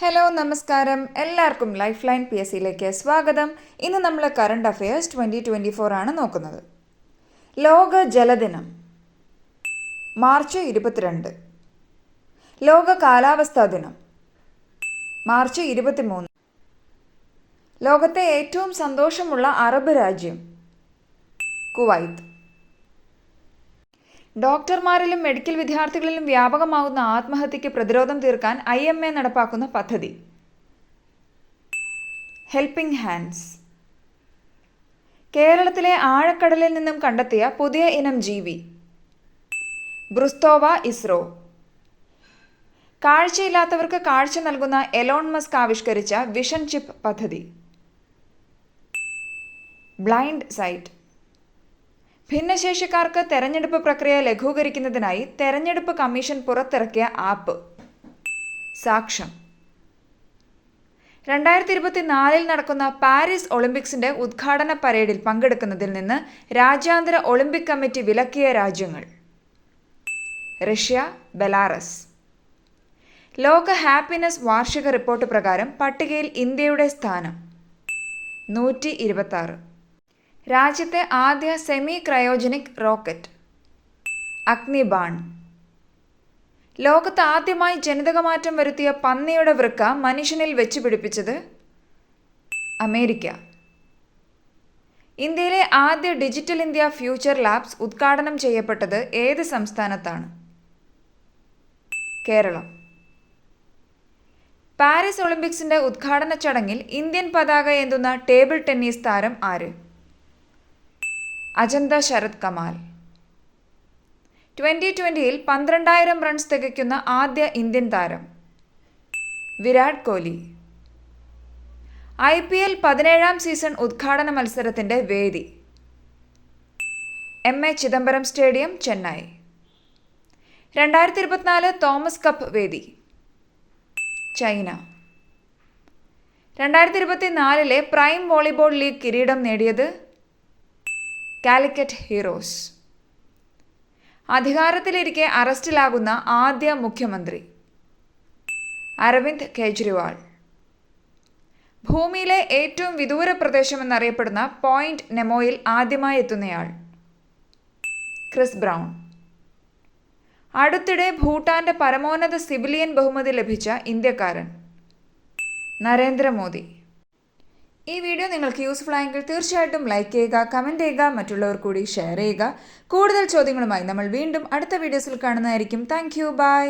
Hello നമസ്കാരം. എല്ലാവർക്കും life line P S സിയിലേക്ക് സ്വാഗതം. ഇന്ന് നമ്മൾ current affairs twenty twenty four ആണ് നോക്കുന്നത്. ലോക ജലദിനം മാർച്ച് ഇരുപത്തിരണ്ട്. ലോക കാലാവസ്ഥാ ദിനം മാർച്ച് ഇരുപത്തിമൂന്ന്. ലോകത്തെ ഏറ്റവും സന്തോഷമുള്ള അറബ് രാജ്യം കുവൈത്ത്. ഡോക്ടർമാരിലും മെഡിക്കൽ വിദ്യാർത്ഥികളിലും വ്യാപകമാകുന്ന ആത്മഹത്യയ്ക്ക് പ്രതിരോധം തീർക്കാൻ ഐ എം എ നടപ്പാക്കുന്ന പദ്ധതി. ഹെൽപ്പിംഗ് ഹാൻഡ്സ് കേരളത്തിലെ ആഴക്കടലിൽ നിന്നും കണ്ടെത്തിയ പുതിയ ഇനം ജീവി. ബ്രുസ്തോവ ഇസ്രോ. കാഴ്ചയില്ലാത്തവർക്ക് കാഴ്ച നൽകുന്ന എലോൺ മസ്ക് ആവിഷ്കരിച്ച വിഷൻ ചിപ്പ് പദ്ധതി. Blind sight. ഭിന്നശേഷിക്കാർക്ക് തെരഞ്ഞെടുപ്പ് പ്രക്രിയ ലഘൂകരിക്കുന്നതിനായി തെരഞ്ഞെടുപ്പ് കമ്മീഷൻ പുറത്തിറക്കിയ ആപ്പ്. സാക്ഷ്യം. രണ്ടായിരത്തി ഇരുപത്തിനാലിൽ നടക്കുന്ന പാരീസ് ഒളിമ്പിക്സിന്റെ ഉദ്ഘാടന പരേഡിൽ പങ്കെടുക്കുന്നതിൽ നിന്ന് രാജ്യാന്തര ഒളിമ്പിക് കമ്മിറ്റി വിലക്കിയ രാജ്യങ്ങൾ. Russia Belarus. ലോക ഹാപ്പിനെസ് വാർഷിക റിപ്പോർട്ട് പ്രകാരം പട്ടികയിൽ ഇന്ത്യയുടെ സ്ഥാനം നൂറ്റി രാജ്യത്തെ ആദ്യ സെമി ക്രയോജനിക് റോക്കറ്റ് അഗ്നിബാൺ. ലോകത്ത് ആദ്യമായി ജനിതകമാറ്റം വരുത്തിയ പന്നിയുടെ വൃക്ക മനുഷ്യനിൽ വെച്ച് പിടിപ്പിച്ചത് അമേരിക്ക. ഇന്ത്യയിലെ ആദ്യ ഡിജിറ്റൽ ഇന്ത്യ ഫ്യൂച്ചർ ലാബ്സ് ഉദ്ഘാടനം ചെയ്യപ്പെട്ടത് ഏത് സംസ്ഥാനത്താണ്? കേരളം. പാരീസ് ഒളിമ്പിക്സിന്റെ ഉദ്ഘാടന ചടങ്ങിൽ ഇന്ത്യൻ പതാക ഏന്തുന്ന ടേബിൾ ടെന്നീസ് താരം ആര്? അജന്ത ശരത് കമാൽ. ട്വന്റി ട്വന്റിയിൽ പന്ത്രണ്ടായിരം റൺസ് തികയ്ക്കുന്ന ആദ്യ ഇന്ത്യൻ താരം Virat Kohli I P L പതിനേഴാം സീസൺ ഉദ്ഘാടന മത്സരത്തിന്റെ വേദി. M A Chidambaram stadium Chennai. രണ്ടായിരത്തി ഇരുപത്തിനാല് തോമസ് കപ്പ് വേദി ചൈന. രണ്ടായിരത്തി ഇരുപത്തിനാലിലെ പ്രൈം വോളിബോൾ ലീഗ് കിരീടം നേടിയത് കാലിക്കറ്റ് ഹീറോസ്. അധികാരത്തിലിരിക്കെ അറസ്റ്റിലാകുന്ന ആദ്യ മുഖ്യമന്ത്രി. അരവിന്ദ് കെജ്രിവാൾ. ഭൂമിയിലെ ഏറ്റവും വിദൂര പ്രദേശമെന്നറിയപ്പെടുന്ന പോയിന്റ് നെമോയിൽ ആദ്യമായി എത്തുന്നയാൾ. Chris brown. അടുത്തിടെ ഭൂട്ടാന്റെ പരമോന്നത സിവിലിയൻ ബഹുമതി ലഭിച്ച ഇന്ത്യക്കാരൻ. നരേന്ദ്രമോദി. ഈ വീഡിയോ നിങ്ങൾക്ക് യൂസ്ഫുൾ ആയെങ്കിൽ തീർച്ചയായിട്ടും ലൈക്ക് ചെയ്യുക കമന്റ് ചെയ്യുക മറ്റുള്ളവർ കൂടി ഷെയർ ചെയ്യുക. കൂടുതൽ ചോദ്യങ്ങളുമായി നമ്മൾ വീണ്ടും അടുത്ത വീഡിയോസിൽ കാണുന്നതായിരിക്കും. Thank you by